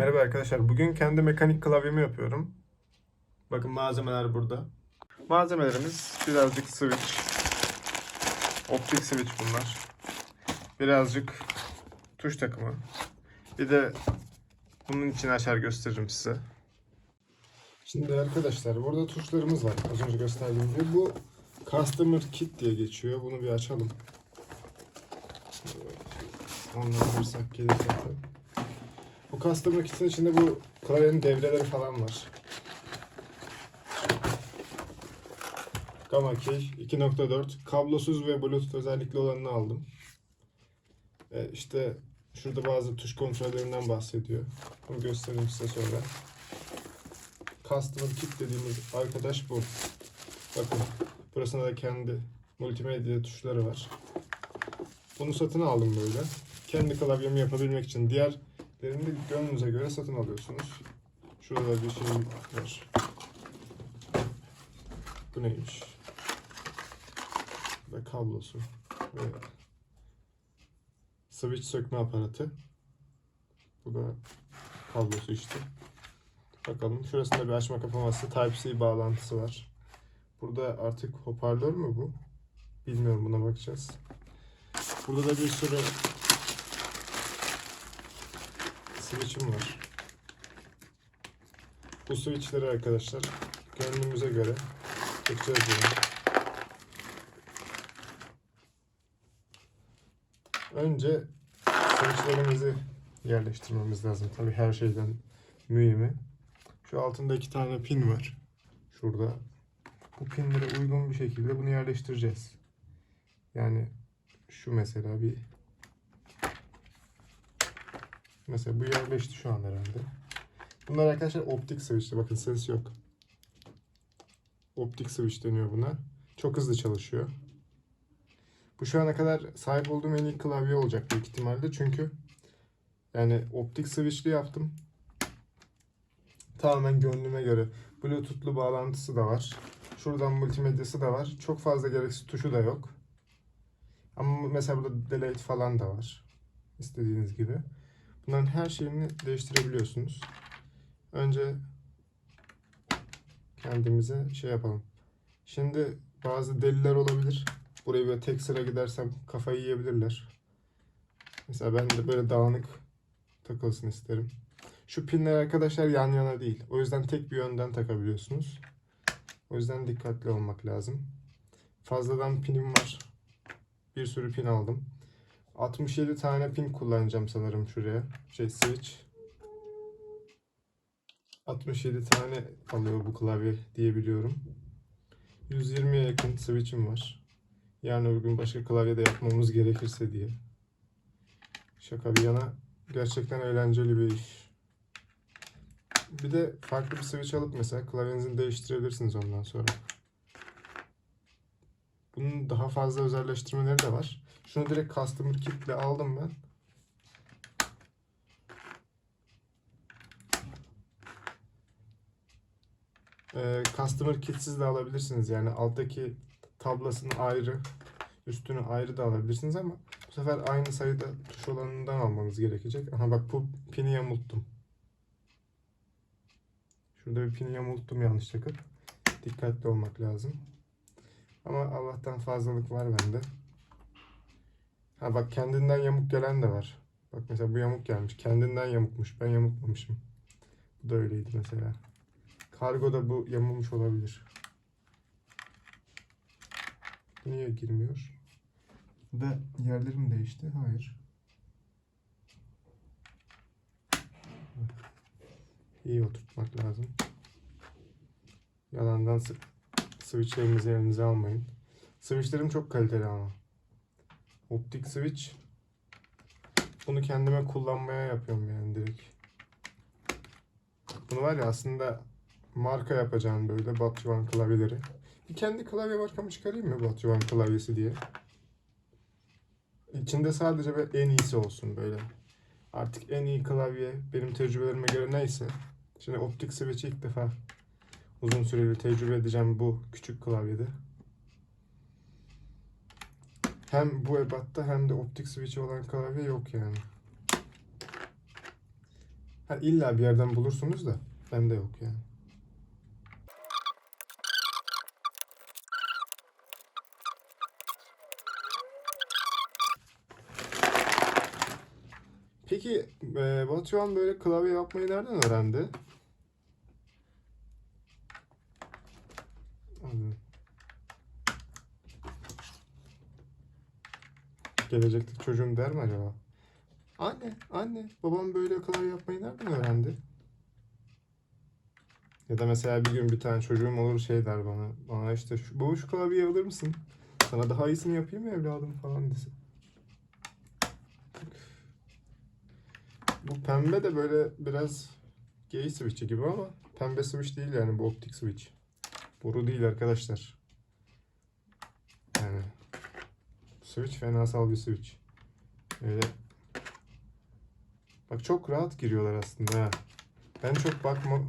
Merhaba arkadaşlar. Bugün kendi mekanik klavyemi yapıyorum. Bakın malzemeler burada. Malzemelerimiz birazcık switch. Optik switch bunlar. Birazcık tuş takımı. Bir de bunun için açar gösteririm size. Şimdi arkadaşlar burada tuşlarımız var. Az önce gösterdiğim gibi. Bu Customer Kit diye geçiyor. Bunu bir açalım. Onları alırsak gelir zaten. Bu Customer Kit'in içinde bu klavyenin devreleri falan var. Gamma Key 2.4 kablosuz ve bluetooth özellikli olanını aldım. E işte şurada bazı tuş kontrollerinden bahsediyor. Bunu göstereyim size sonra. Customer Kit dediğimiz arkadaş bu. Bakın burasında da kendi multimedya tuşları var. Bunu satın aldım böyle. Kendi klavyemi yapabilmek için. Diğerlerini de gönlünüze göre satın alıyorsunuz. Şurada bir şey var. Bu neymiş? Ve kablosu. Ve switch sökme aparatı. Bu da kablosu işte. Bakalım. Şurasında bir açma kapaması Type-C bağlantısı var. Burada artık hoparlör mü bu? Bilmiyorum buna bakacağız. Burada da bir sürü switch'im var. Bu switch'leri arkadaşlar gönlümüze göre çekeceğiz bunu. Önce switch'lerimizi yerleştirmemiz lazım. Tabii her şeyden mühimi. Şu altında iki tane pin var. Şurada. Bu pinlere uygun bir şekilde bunu yerleştireceğiz. Yani şu mesela bir mesela bu yerleşti şu an herhalde. Bunlar arkadaşlar optik switch'te. Bakın ses yok. Optik switch deniyor buna. Çok hızlı çalışıyor. Bu şu ana kadar sahip olduğum en iyi klavye olacak büyük ihtimalle. Çünkü yani optik switch'li yaptım. Tamamen gönlüme göre. Bluetooth'lu bağlantısı da var. Şuradan multimedyası da var. Çok fazla gereksiz tuşu da yok. Ama mesela burada delete falan da var. İstediğiniz gibi. Bunların her şeyini değiştirebiliyorsunuz. Önce kendimize şey yapalım. Şimdi bazı deliler olabilir. Buraya böyle tek sıra gidersem kafayı yiyebilirler. Mesela ben de böyle dağınık takılsın isterim. Şu pinler arkadaşlar yan yana değil. O yüzden tek bir yönden takabiliyorsunuz. O yüzden dikkatli olmak lazım. Fazladan pinim var. Bir sürü pin aldım. 67 tane pin kullanacağım sanırım şuraya. Şey switch. 67 tane alıyor bu klavye diye biliyorum. 120'ye yakın switch'im var. Yani öbür başka klavye de yapmamız gerekirse diye. Şaka bir yana gerçekten eğlenceli bir iş. Bir de farklı bir switch alıp mesela klavyenizi değiştirebilirsiniz ondan sonra. Bunun daha fazla özelleştirmeleri de var. Şunu direkt Customer Kit ile aldım ben. Ee, Customer Kit'siz de alabilirsiniz. Yani alttaki tablasını ayrı, üstünü ayrı da alabilirsiniz ama bu sefer aynı sayıda tuş olanından almanız gerekecek. Aha bak bu pini yamulttum. Şurada bir pini yamulttum yanlış takıp. Dikkatli olmak lazım. Ama Allah'tan fazlalık var bende. Ha bak kendinden yamuk gelen de var. Bak mesela bu yamuk gelmiş. Kendinden yamukmuş. Ben yamukmamışım. Bu da öyleydi mesela. Kargoda bu yamulmuş olabilir. Niye girmiyor? Da yerleri mi değişti? Hayır. İyi oturtmak lazım. Yalandan switchlerinizi elinize almayın. Switchlerim çok kaliteli ama. Optik switch. Bunu kendime kullanmaya yapıyorum yani direkt. Bunu var ya aslında marka yapacağım böyle Batuhan klavyeleri. Bir kendi klavye markamı çıkarayım mı Batuhan klavyesi diye. İçinde sadece en iyisi olsun böyle. Artık en iyi klavye benim tecrübelerime göre neyse. Şimdi optik switch'i ilk defa uzun süreli tecrübe edeceğim bu küçük klavyede. Hem bu ebatta hem de optik switch'i olan klavye yok yani. Ha, illa bir yerden bulursunuz da bende yok yani. Peki e, Batuhan böyle klavye yapmayı nereden öğrendi? Gelecekteki çocuğum der mi acaba? Anne, anne, babam böyle klavye yapmayı nereden öğrendi? Ya da mesela bir gün bir tane çocuğum olur şey der bana, bana işte şu, baba şu klavyeyi alır mısın? Sana daha iyisini yapayım mı evladım falan desin. Bu pembe de böyle biraz gay switch'i gibi ama pembe switch değil yani bu optik switch. Boru değil arkadaşlar. Yani switch fenasal bir switch. Öyle Bak çok rahat giriyorlar aslında. Ben çok bakma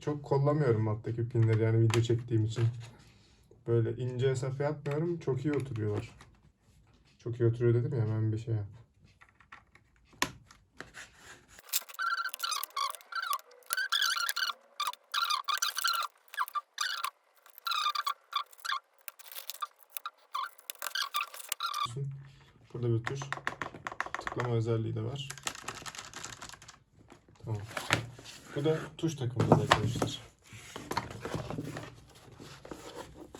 çok kollamıyorum alttaki pinleri yani video çektiğim için. Böyle ince hesap yapmıyorum. Çok iyi oturuyorlar. Çok iyi oturuyor dedim ya hemen bir şey yap. Burada bir tuş. Tıklama özelliği de var. Tamam. Bu da tuş takımımız arkadaşlar.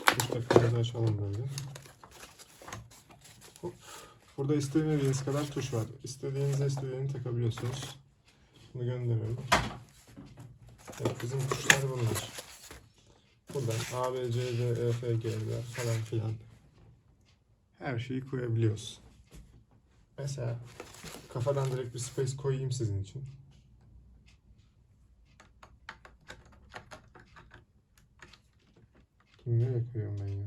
Tuş takımımızı açalım böyle. Hop. Burada istemediğiniz kadar tuş var. İstediğinize istediğini takabiliyorsunuz. Bunu gönderiyorum. Evet, bizim tuşlar bunlar. Buradan A, B, C, D, E, F, G, L falan filan. Her şeyi koyabiliyoruz. Mesela kafadan direkt bir space koyayım sizin için. Bunu nereye koyuyorum ben ya?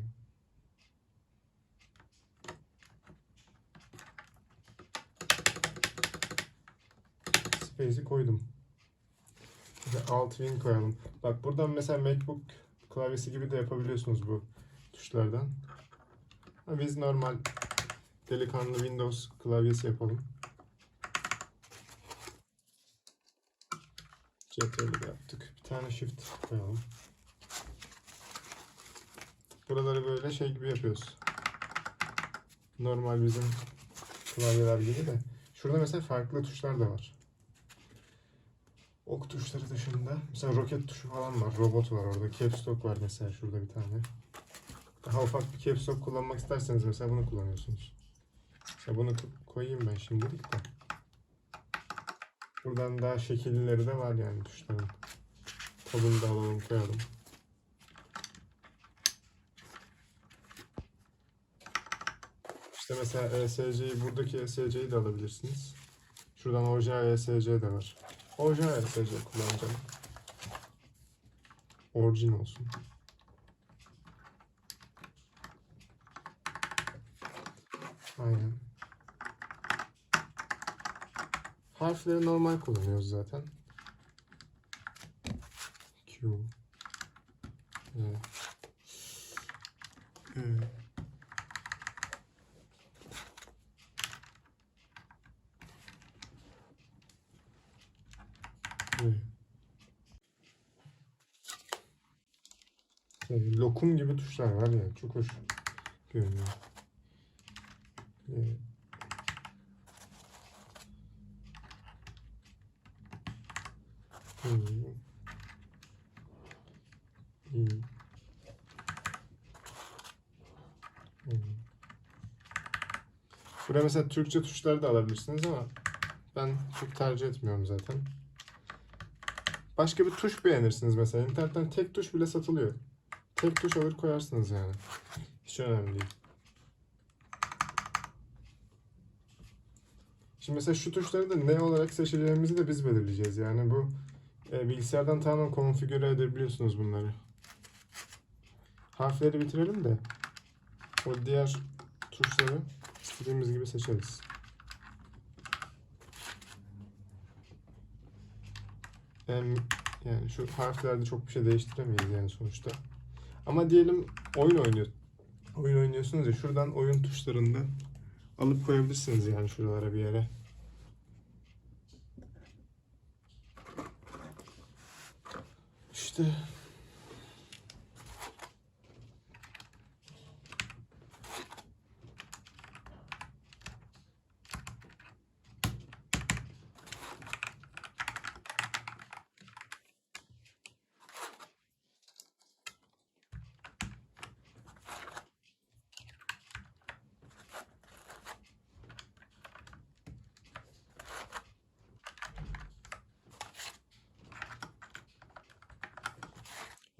Space'i koydum. De alt wing koyalım. Bak buradan mesela MacBook klavyesi gibi de yapabiliyorsunuz bu tuşlardan. Biz normal delikanlı Windows klavyesi yapalım. CTRL'i de yaptık. Bir tane shift koyalım. Buraları böyle şey gibi yapıyoruz. Normal bizim klavyeler gibi de. Şurada mesela farklı tuşlar da var. Ok tuşları dışında. Mesela roket tuşu falan var. Robot var orada. Caps lock var mesela şurada bir tane. Daha ufak bir caps lock kullanmak isterseniz mesela bunu kullanıyorsunuz. Mesela bunu ko- koyayım ben şimdilik de. Buradan daha şekilleri de var yani tuşların. Tabını da alalım koyalım. İşte mesela ESC'yi buradaki ESC'yi de alabilirsiniz. Şuradan orijinal ESC de var. Orijinal ESC kullanacağım. Orijin olsun. Aynen. Harfleri normal kullanıyoruz zaten. Q. E. E. Şey, lokum gibi tuşlar var ya çok hoş görünüyor. Evet. İyi. Buraya mesela Türkçe tuşları da alabilirsiniz ama ben çok tercih etmiyorum zaten. Başka bir tuş beğenirsiniz mesela. İnternetten tek tuş bile satılıyor. Tek tuş alır koyarsınız yani. Hiç önemli değil. Şimdi mesela şu tuşları da ne olarak seçeceğimizi de biz belirleyeceğiz. Yani bu bilgisayardan tamamen konfigüre edebiliyorsunuz bunları. Harfleri bitirelim de o diğer tuşları istediğimiz gibi seçeriz. Yani şu harflerde çok bir şey değiştiremeyiz yani sonuçta. Ama diyelim oyun oynuyor. Oyun oynuyorsunuz ya şuradan oyun tuşlarında alıp koyabilirsiniz yani şuralara bir yere. İşte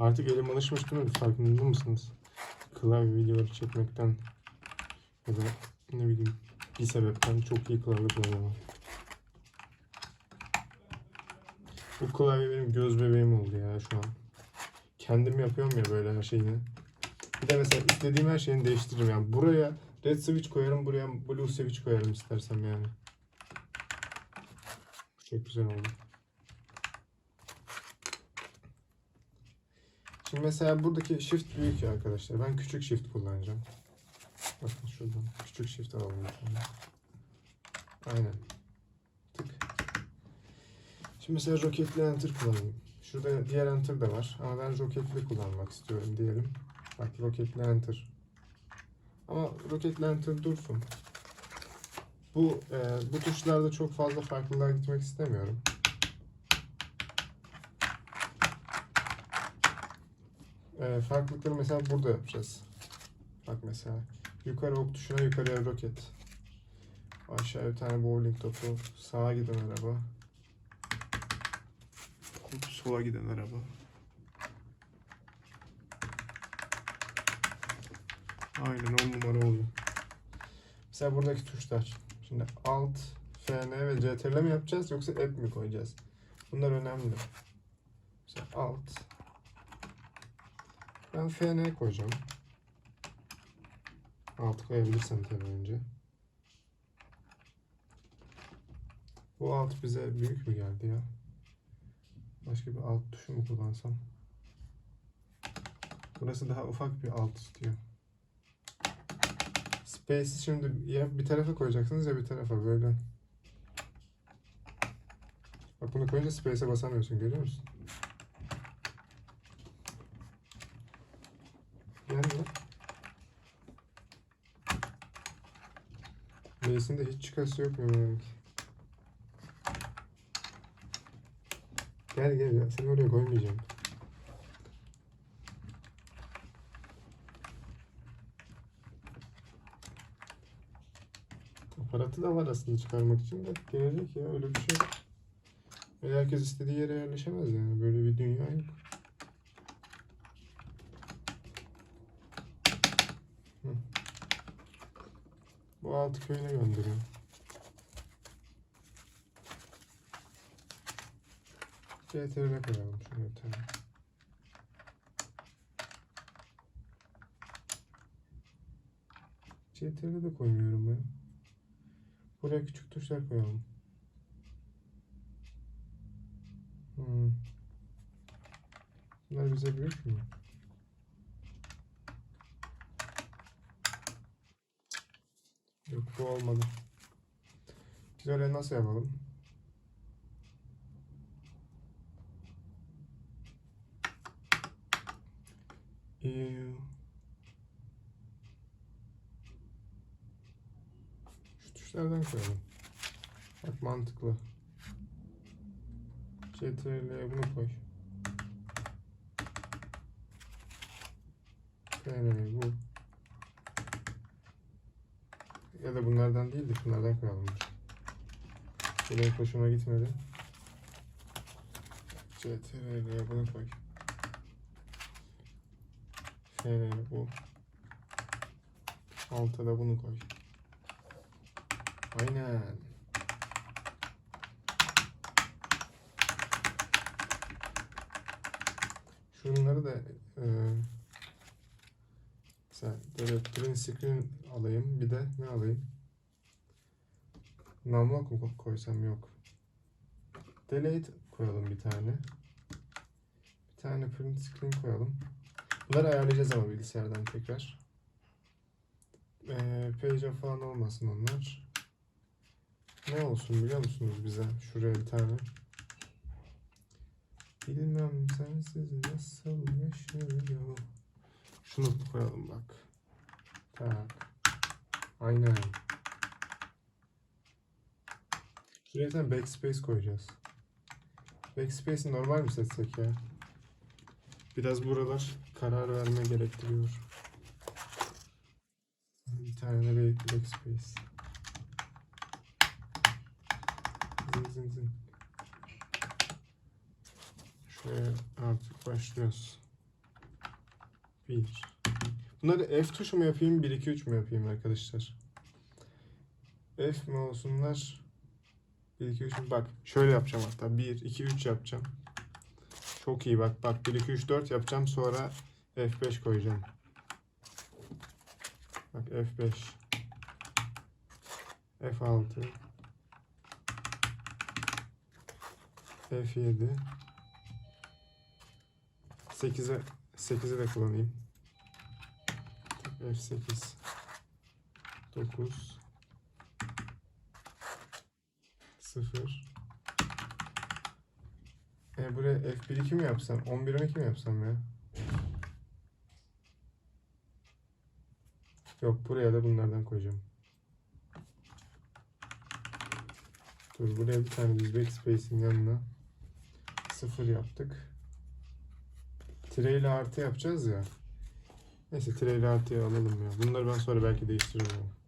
Artık elim alışmış değil mi? Farkında mısınız? Klavye videoları çekmekten ya da ne bileyim bir sebepten çok iyi klavye kullanamam. Bu klavye benim göz bebeğim oldu ya şu an. Kendim yapıyorum ya böyle her şeyini. Bir de mesela istediğim her şeyini değiştiririm yani. Buraya red switch koyarım, buraya blue switch koyarım istersem yani. Çok güzel oldu. Şimdi mesela buradaki shift büyük ya arkadaşlar. Ben küçük shift kullanacağım. Bakın şuradan küçük shift alalım. Aynen. Tık. Şimdi mesela roketli enter kullanayım. Şurada diğer enter de var. Ama ben roketli kullanmak istiyorum diyelim. Bak roketli enter. Ama roketli enter dursun. Bu e, bu tuşlarda çok fazla farklılığa gitmek istemiyorum. Ee, farklılıkları mesela burada yapacağız. Bak mesela yukarı ok tuşuna yukarıya roket. Aşağı bir tane bowling topu. Sağa giden araba. Sola giden araba. Aynen on numara oluyor. Mesela buradaki tuşlar. Şimdi Alt, FN ve CTRL mi yapacağız yoksa App mi koyacağız? Bunlar önemli. Mesela Alt, ben FN koyacağım. Alt koyabilirsem tabii önce. Bu alt bize büyük mü geldi ya? Başka bir alt tuşu mu kullansam? Burası daha ufak bir alt istiyor. Space'i şimdi ya bir tarafa koyacaksınız ya bir tarafa böyle. Bak bunu koyunca space'e basamıyorsun görüyor musun? Yani Meclisinde hiç çıkası yok mu? Gel gel ya seni oraya koymayacağım. Aparatı da var aslında çıkarmak için de gelecek ya öyle bir şey herkes istediği yere yerleşemez yani böyle bir dünya yok. Bu altı köyüne gönderiyorum. CTRL'e koyalım şunu bir tane. CTRL'e de koymuyorum ben. Buraya küçük tuşlar koyalım. Hmm. Bunlar bize büyük mü? Bu olmadı. Biz öyle nasıl yapalım? Ee, Şu tuşlardan koyalım. Bak mantıklı. CTRL'ye bunu koy. FN'ye bu. Ya da bunlardan değil de şunlardan koyalım. Bu benim hoşuma gitmedi. CTRL'ye bunu koy. FN'ye bu. Alta da bunu koy. Aynen. Şunları da e, mesela böyle print screen alayım. Bir de ne alayım? Numlock mu koysam yok. Delete koyalım bir tane. Bir tane print screen koyalım. Bunları ayarlayacağız ama bilgisayardan tekrar. Ee, page falan olmasın onlar. Ne olsun biliyor musunuz bize? Şuraya bir tane. Bilmem sensiz nasıl yaşıyor. Şunu koyalım bak. Tak. Aynen. Şuraya bir tane backspace koyacağız. Backspace'i normal mi seçsek ya? Biraz buralar karar verme gerektiriyor. Bir tane de bir backspace. Zın zın zın. Şuraya artık başlıyoruz. 1 Bunları F tuşu mu yapayım, 1 2 3 mü yapayım arkadaşlar? F mi olsunlar? 1 2 3 mü? Bak şöyle yapacağım hatta. 1 2 3 yapacağım. Çok iyi bak. Bak 1 2 3 4 yapacağım sonra F5 koyacağım. Bak F5 F6 F7 8'e 8'i de kullanayım. F8 9 0 e buraya F1 2 mi yapsam? 11 12 mi yapsam ya? Yok buraya da bunlardan koyacağım. Dur buraya bir tane biz backspace'in yanına 0 yaptık. Tire ile artı yapacağız ya. Neyse artıya alalım ya. Bunları ben sonra belki değiştiririm ama.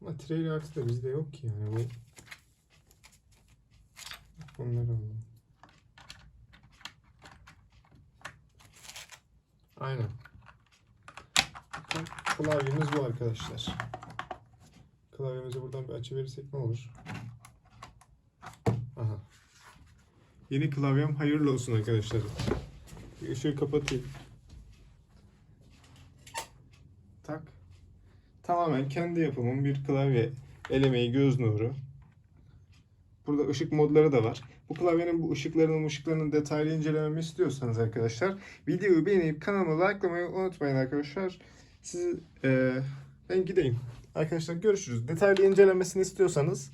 Ama tire ile artı da bizde yok ki yani bu. Bunları alalım. Aynen. Klavyemiz bu arkadaşlar. Klavyemizi buradan bir açıverirsek ne olur? Aha. Yeni klavyem hayırlı olsun arkadaşlar. Bir ışığı kapatayım. Tak. Tamamen kendi yapımım bir klavye. El emeği göz nuru. Burada ışık modları da var. Bu klavyenin bu ışıklarının ışıklarının detaylı incelememi istiyorsanız arkadaşlar videoyu beğenip kanalıma likelamayı unutmayın arkadaşlar. Sizi eee, ben gideyim. Arkadaşlar görüşürüz. Detaylı incelemesini istiyorsanız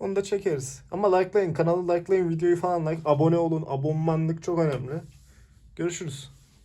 onu da çekeriz. Ama likelayın. Kanalı likelayın. Videoyu falan like. Abone olun. Abonmanlık çok önemli. Görüşürüz.